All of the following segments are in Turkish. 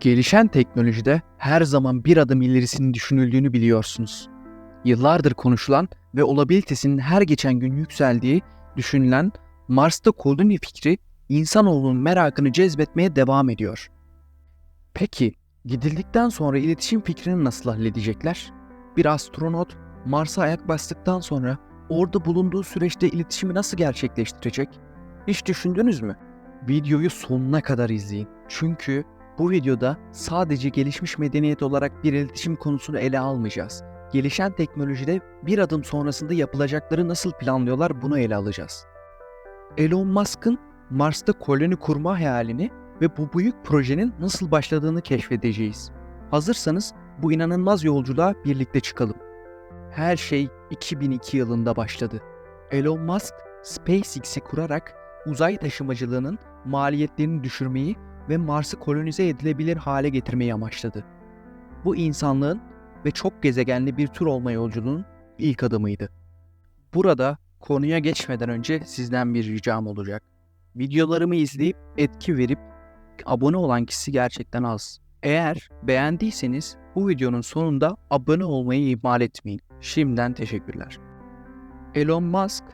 Gelişen teknolojide her zaman bir adım ilerisinin düşünüldüğünü biliyorsunuz. Yıllardır konuşulan ve olabilitesinin her geçen gün yükseldiği düşünülen Mars'ta koloni fikri insanoğlunun merakını cezbetmeye devam ediyor. Peki gidildikten sonra iletişim fikrini nasıl halledecekler? Bir astronot Mars'a ayak bastıktan sonra orada bulunduğu süreçte iletişimi nasıl gerçekleştirecek? Hiç düşündünüz mü? Videoyu sonuna kadar izleyin. Çünkü bu videoda sadece gelişmiş medeniyet olarak bir iletişim konusunu ele almayacağız. Gelişen teknolojide bir adım sonrasında yapılacakları nasıl planlıyorlar bunu ele alacağız. Elon Musk'ın Mars'ta koloni kurma hayalini ve bu büyük projenin nasıl başladığını keşfedeceğiz. Hazırsanız bu inanılmaz yolculuğa birlikte çıkalım. Her şey 2002 yılında başladı. Elon Musk SpaceX'i kurarak uzay taşımacılığının maliyetlerini düşürmeyi ve Mars'ı kolonize edilebilir hale getirmeyi amaçladı. Bu insanlığın ve çok gezegenli bir tür olma yolculuğunun ilk adımıydı. Burada konuya geçmeden önce sizden bir ricam olacak. Videolarımı izleyip etki verip abone olan kişi gerçekten az. Eğer beğendiyseniz bu videonun sonunda abone olmayı ihmal etmeyin. Şimdiden teşekkürler. Elon Musk,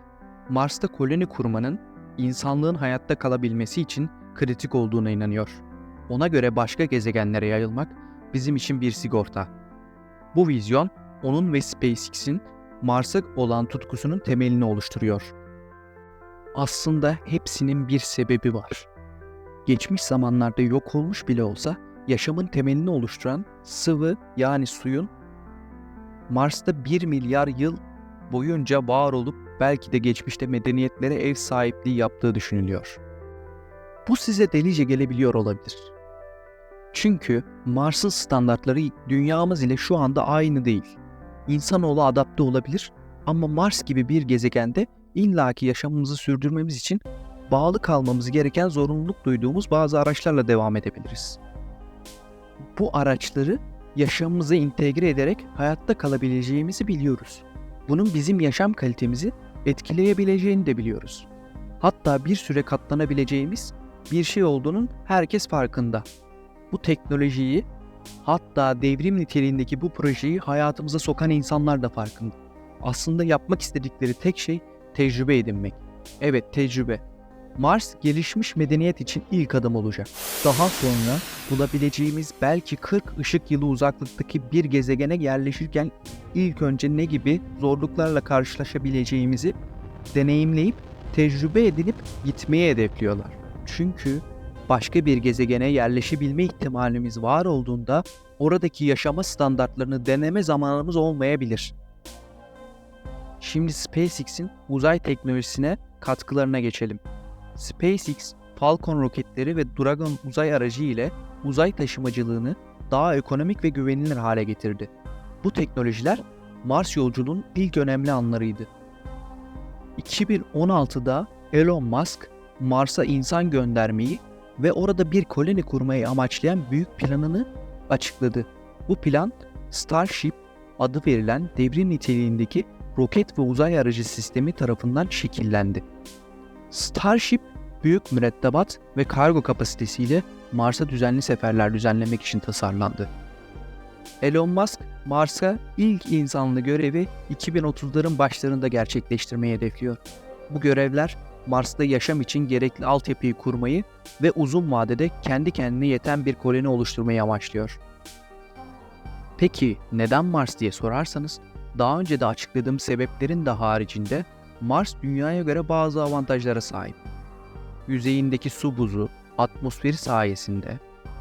Mars'ta koloni kurmanın insanlığın hayatta kalabilmesi için kritik olduğuna inanıyor. Ona göre başka gezegenlere yayılmak bizim için bir sigorta. Bu vizyon onun ve SpaceX'in Mars'a olan tutkusunun temelini oluşturuyor. Aslında hepsinin bir sebebi var. Geçmiş zamanlarda yok olmuş bile olsa yaşamın temelini oluşturan sıvı yani suyun Mars'ta 1 milyar yıl boyunca var olup belki de geçmişte medeniyetlere ev sahipliği yaptığı düşünülüyor. Bu size delice gelebiliyor olabilir. Çünkü Mars'ın standartları dünyamız ile şu anda aynı değil. İnsanoğlu adapte olabilir ama Mars gibi bir gezegende illaki yaşamımızı sürdürmemiz için bağlı kalmamız gereken zorunluluk duyduğumuz bazı araçlarla devam edebiliriz. Bu araçları yaşamımıza entegre ederek hayatta kalabileceğimizi biliyoruz. Bunun bizim yaşam kalitemizi etkileyebileceğini de biliyoruz. Hatta bir süre katlanabileceğimiz bir şey olduğunun herkes farkında. Bu teknolojiyi hatta devrim niteliğindeki bu projeyi hayatımıza sokan insanlar da farkında. Aslında yapmak istedikleri tek şey tecrübe edinmek. Evet tecrübe. Mars gelişmiş medeniyet için ilk adım olacak. Daha sonra bulabileceğimiz belki 40 ışık yılı uzaklıktaki bir gezegene yerleşirken ilk önce ne gibi zorluklarla karşılaşabileceğimizi deneyimleyip tecrübe edinip gitmeye hedefliyorlar. Çünkü başka bir gezegene yerleşebilme ihtimalimiz var olduğunda oradaki yaşama standartlarını deneme zamanımız olmayabilir. Şimdi SpaceX'in uzay teknolojisine katkılarına geçelim. SpaceX, Falcon roketleri ve Dragon uzay aracı ile uzay taşımacılığını daha ekonomik ve güvenilir hale getirdi. Bu teknolojiler Mars yolculuğunun ilk önemli anlarıydı. 2016'da Elon Musk Mars'a insan göndermeyi ve orada bir koloni kurmayı amaçlayan büyük planını açıkladı. Bu plan Starship adı verilen devrim niteliğindeki roket ve uzay aracı sistemi tarafından şekillendi. Starship büyük mürettebat ve kargo kapasitesiyle Mars'a düzenli seferler düzenlemek için tasarlandı. Elon Musk, Mars'a ilk insanlı görevi 2030'ların başlarında gerçekleştirmeyi hedefliyor. Bu görevler Mars'ta yaşam için gerekli altyapıyı kurmayı ve uzun vadede kendi kendine yeten bir koloni oluşturmayı amaçlıyor. Peki neden Mars diye sorarsanız, daha önce de açıkladığım sebeplerin de haricinde Mars dünyaya göre bazı avantajlara sahip. Yüzeyindeki su buzu, atmosferi sayesinde,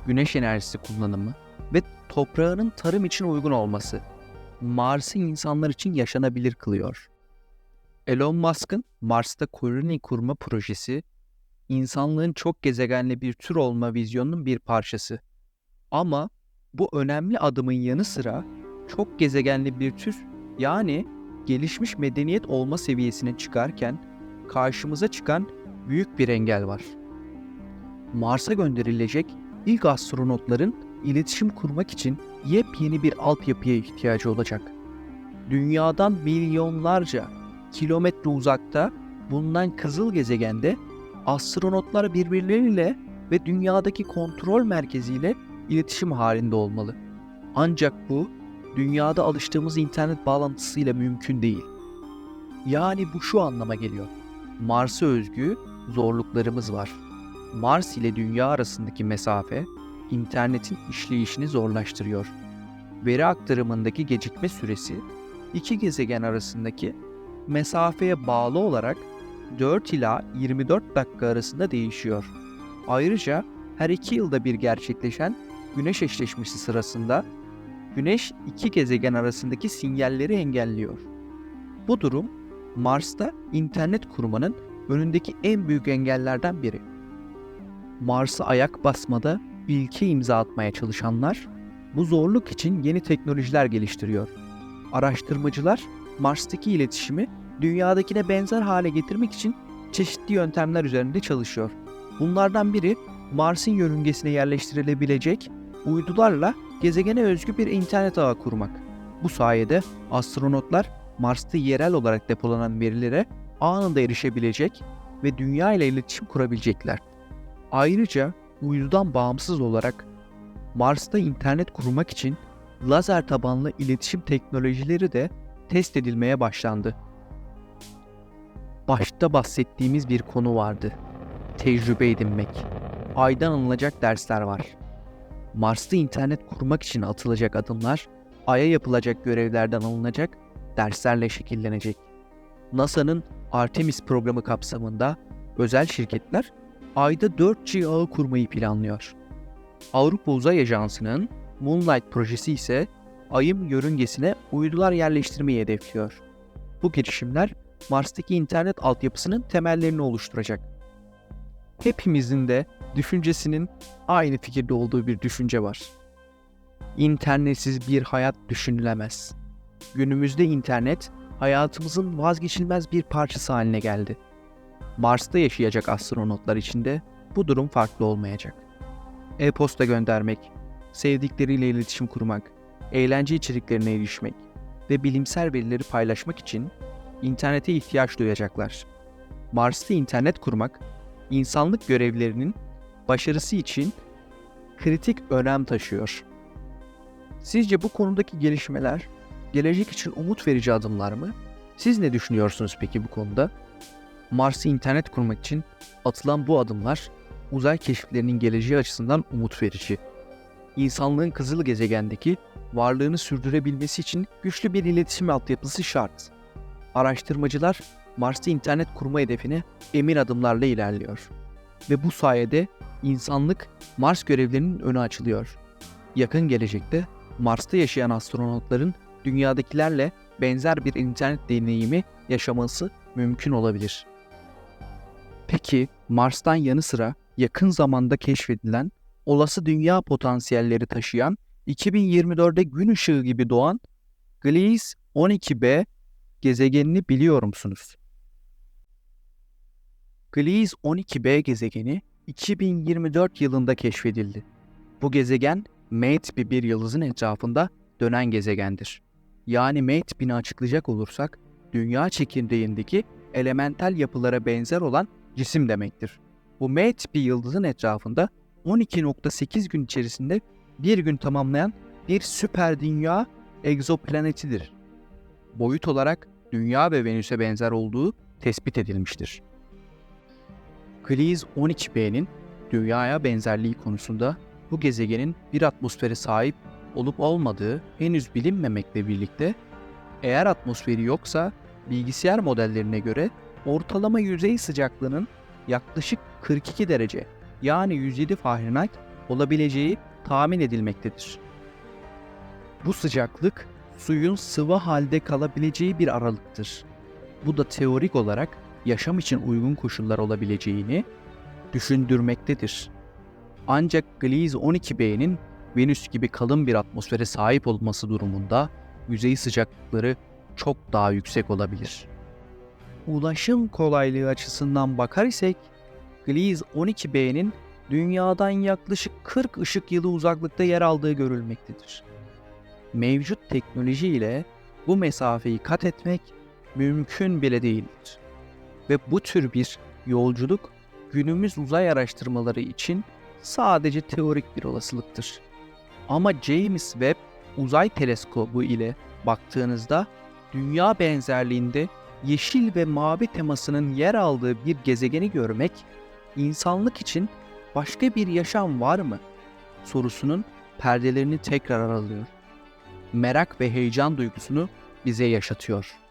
güneş enerjisi kullanımı ve toprağının tarım için uygun olması Mars'ı insanlar için yaşanabilir kılıyor. Elon Musk'ın Mars'ta koloni kurma projesi, insanlığın çok gezegenli bir tür olma vizyonunun bir parçası. Ama bu önemli adımın yanı sıra çok gezegenli bir tür yani gelişmiş medeniyet olma seviyesine çıkarken karşımıza çıkan büyük bir engel var. Mars'a gönderilecek ilk astronotların iletişim kurmak için yepyeni bir altyapıya ihtiyacı olacak. Dünyadan milyonlarca kilometre uzakta bulunan kızıl gezegende astronotlar birbirleriyle ve dünyadaki kontrol merkeziyle iletişim halinde olmalı. Ancak bu dünyada alıştığımız internet bağlantısıyla mümkün değil. Yani bu şu anlama geliyor. Mars'a özgü zorluklarımız var. Mars ile Dünya arasındaki mesafe internetin işleyişini zorlaştırıyor. Veri aktarımındaki gecikme süresi iki gezegen arasındaki mesafeye bağlı olarak 4 ila 24 dakika arasında değişiyor. Ayrıca her iki yılda bir gerçekleşen Güneş eşleşmesi sırasında Güneş iki gezegen arasındaki sinyalleri engelliyor. Bu durum Mars'ta internet kurmanın önündeki en büyük engellerden biri. Mars'a ayak basmada ilke imza atmaya çalışanlar bu zorluk için yeni teknolojiler geliştiriyor. Araştırmacılar Mars'taki iletişimi dünyadakine benzer hale getirmek için çeşitli yöntemler üzerinde çalışıyor. Bunlardan biri Mars'ın yörüngesine yerleştirilebilecek uydularla gezegene özgü bir internet ağı kurmak. Bu sayede astronotlar Mars'ta yerel olarak depolanan verilere anında erişebilecek ve dünya ile iletişim kurabilecekler. Ayrıca uydudan bağımsız olarak Mars'ta internet kurmak için lazer tabanlı iletişim teknolojileri de test edilmeye başlandı. Başta bahsettiğimiz bir konu vardı. Tecrübe edinmek. Aydan alınacak dersler var. Mars'ta internet kurmak için atılacak adımlar, Ay'a yapılacak görevlerden alınacak derslerle şekillenecek. NASA'nın Artemis programı kapsamında özel şirketler Ay'da 4G ağı kurmayı planlıyor. Avrupa Uzay Ajansı'nın Moonlight projesi ise Ay'ın yörüngesine uydular yerleştirmeyi hedefliyor. Bu girişimler Mars'taki internet altyapısının temellerini oluşturacak. Hepimizin de düşüncesinin aynı fikirde olduğu bir düşünce var. İnternetsiz bir hayat düşünülemez. Günümüzde internet hayatımızın vazgeçilmez bir parçası haline geldi. Mars'ta yaşayacak astronotlar için de bu durum farklı olmayacak. E-posta göndermek, sevdikleriyle iletişim kurmak, eğlence içeriklerine erişmek ve bilimsel verileri paylaşmak için internete ihtiyaç duyacaklar. Mars'ta internet kurmak, insanlık görevlerinin başarısı için kritik önem taşıyor. Sizce bu konudaki gelişmeler gelecek için umut verici adımlar mı? Siz ne düşünüyorsunuz peki bu konuda? Mars'ı internet kurmak için atılan bu adımlar uzay keşiflerinin geleceği açısından umut verici. İnsanlığın kızıl gezegendeki varlığını sürdürebilmesi için güçlü bir iletişim altyapısı şart. Araştırmacılar Mars'ta internet kurma hedefine emin adımlarla ilerliyor. Ve bu sayede insanlık Mars görevlerinin önü açılıyor. Yakın gelecekte Mars'ta yaşayan astronotların dünyadakilerle benzer bir internet deneyimi yaşaması mümkün olabilir. Peki Mars'tan yanı sıra yakın zamanda keşfedilen olası dünya potansiyelleri taşıyan 2024'de gün ışığı gibi doğan Gliese 12b gezegenini biliyor musunuz? Gliese 12b gezegeni 2024 yılında keşfedildi. Bu gezegen M bir yıldızın etrafında dönen gezegendir. Yani M açıklayacak olursak dünya çekirdeğindeki elementel yapılara benzer olan cisim demektir. Bu M tipi yıldızın etrafında 12.8 gün içerisinde bir gün tamamlayan bir süper dünya egzoplanetidir. Boyut olarak Dünya ve Venüs'e benzer olduğu tespit edilmiştir. Gliese 12b'nin Dünya'ya benzerliği konusunda bu gezegenin bir atmosfere sahip olup olmadığı henüz bilinmemekle birlikte eğer atmosferi yoksa bilgisayar modellerine göre ortalama yüzey sıcaklığının yaklaşık 42 derece yani 107 Fahrenheit olabileceği tahmin edilmektedir. Bu sıcaklık suyun sıvı halde kalabileceği bir aralıktır. Bu da teorik olarak yaşam için uygun koşullar olabileceğini düşündürmektedir. Ancak Gliese 12b'nin Venüs gibi kalın bir atmosfere sahip olması durumunda yüzey sıcaklıkları çok daha yüksek olabilir. Ulaşım kolaylığı açısından bakar isek, Gliese 12b'nin dünyadan yaklaşık 40 ışık yılı uzaklıkta yer aldığı görülmektedir. Mevcut teknoloji ile bu mesafeyi kat etmek mümkün bile değildir. Ve bu tür bir yolculuk günümüz uzay araştırmaları için sadece teorik bir olasılıktır. Ama James Webb Uzay Teleskobu ile baktığınızda dünya benzerliğinde yeşil ve mavi temasının yer aldığı bir gezegeni görmek insanlık için başka bir yaşam var mı sorusunun perdelerini tekrar aralıyor. Merak ve heyecan duygusunu bize yaşatıyor.